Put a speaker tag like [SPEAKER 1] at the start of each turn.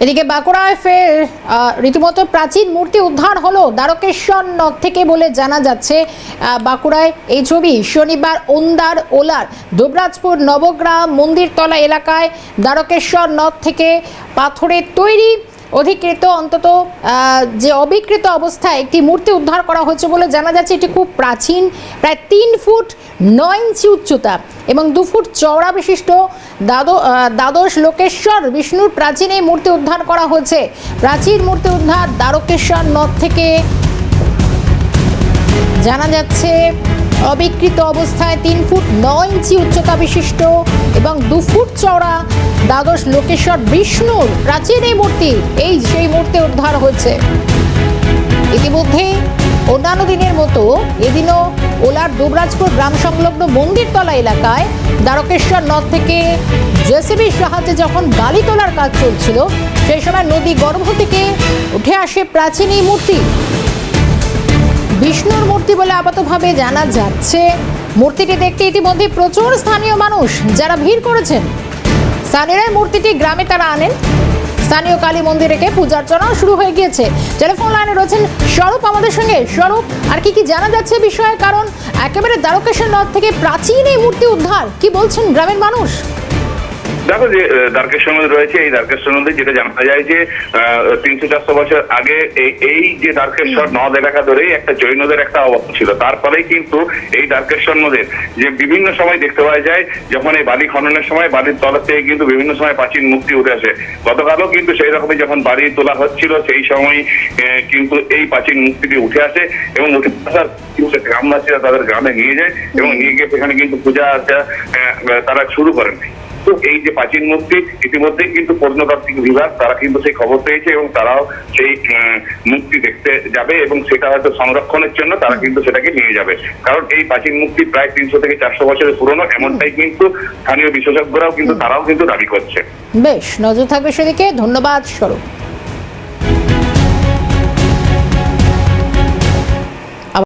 [SPEAKER 1] এদিকে বাঁকুড়ায় ফের রীতিমতো প্রাচীন মূর্তি উদ্ধার হলো দ্বারকেশ্বর নদ থেকে বলে জানা যাচ্ছে বাঁকুড়ায় এই ছবি শনিবার ওন্দার ওলার দুবরাজপুর নবগ্রাম মন্দিরতলা এলাকায় দ্বারকেশ্বর নদ থেকে পাথরের তৈরি অধিকৃত অন্তত যে অবিকৃত অবস্থায় একটি মূর্তি উদ্ধার করা হয়েছে বলে জানা যাচ্ছে, এটি খুব প্রাচীন, প্রায় তিন ফুট নয় ইঞ্চি উচ্চতা এবং দু ফুট চওড়া বিশিষ্ট দ্বাদ দ্বাদশ লোকেশ্বর বিষ্ণুর প্রাচীন এই মূর্তি উদ্ধার করা হয়েছে। প্রাচীন মূর্তি উদ্ধার দ্বারকেশ্বর নদ থেকে জানা যাচ্ছে অবিকৃত অবস্থায় তিন ফুট নয় ইঞ্চি উচ্চতা বিশিষ্ট এবং দু ফুট চওড়া দ্বাদশ লোকেশ্বর বিষ্ণুর প্রাচীন এই মূর্তি, এই সেই মূর্তি উদ্ধার হয়েছে। ইতিমধ্যে অন্যান্য দিনের মতো এদিনও ওলার দুবরাজপুর গ্রাম সংলগ্ন মন্দিরতলা এলাকায় দ্বারকেশ্বর নদ থেকে জেসিবির সাহায্যে যখন বালি তোলার কাজ চলছিল, সেই সময় নদী গর্ভ থেকে উঠে আসে প্রাচীন এই মূর্তি। বিষ্ণুর মূর্তি বলে আপাতভাবে জানা যাচ্ছে। মূর্তিটি দেখতে ইতিমধ্যে প্রচুর স্থানীয় মানুষ যারা ভিড় করেছেন। স্থানীয়রাই মূর্তিটি গ্রামে তারা আনেন। স্থানীয় কালী মন্দিরে রেখে পূজার্চনাও শুরু হয়ে গিয়েছে। টেলিফোন লাইনে রয়েছেন স্বরূপ আমাদের সঙ্গে। স্বরূপ, আর কি কি জানা যাচ্ছে বিষয়ে? কারণ একেবারে দ্বারকেশ্বর নদ থেকে প্রাচীন এই মূর্তি উদ্ধার। কি বলছেন গ্রামের মানুষ?
[SPEAKER 2] দেখো যে দ্বারকেশ্বর নদী রয়েছে এই দ্বারকেশ্বর নদী যেটা জানা যায় যে তিনশো চারশো বছর আগে এই যে দ্বারকেশ্বর নদ এলাকা ধরেই একটা জৈনদের একটা অবস্থান ছিল। তারপরেই কিন্তু এই দ্বারকেশ্বর নদের যে বিভিন্ন সময় দেখতে পাওয়া যায় যখন এই বালি খননের সময় বালির তলা থেকে কিন্তু বিভিন্ন সময় প্রাচীন মূর্তি উঠে আসে। গতকালও কিন্তু সেই রকমই যখন বাড়ি তোলা হচ্ছিল সেই সময় কিন্তু এই প্রাচীন মূর্তিটি উঠে আসে এবং উঠে আসার গ্রামবাসীরা তাদের গ্রামে নিয়ে যায় এবং নিয়ে গিয়ে সেখানে কিন্তু পূজা আর্চা তারা শুরু করেন। তো এই যে প্রাচীন মূর্তি, ইতিমধ্যে কিন্তু প্রত্নতাত্ত্বিক বিভাগ, তারা কিন্তু সেই খবর পেয়েছে এবং তারাও সেই মূর্তি দেখতে যাবে এবং সেটা হয়তো সংরক্ষণের জন্য তারা কিন্তু সেটাকে নিয়ে যাবে। কারণ এই প্রাচীন মুক্তি প্রায় তিনশো থেকে চারশো বছরের পুরনো, এমনটাই কিন্তু স্থানীয় বিশেষজ্ঞরাও কিন্তু তারাও কিন্তু দাবি করছে।
[SPEAKER 1] বেশ, নজর থাকবে সেদিকে। ধন্যবাদ, স্বরূপ।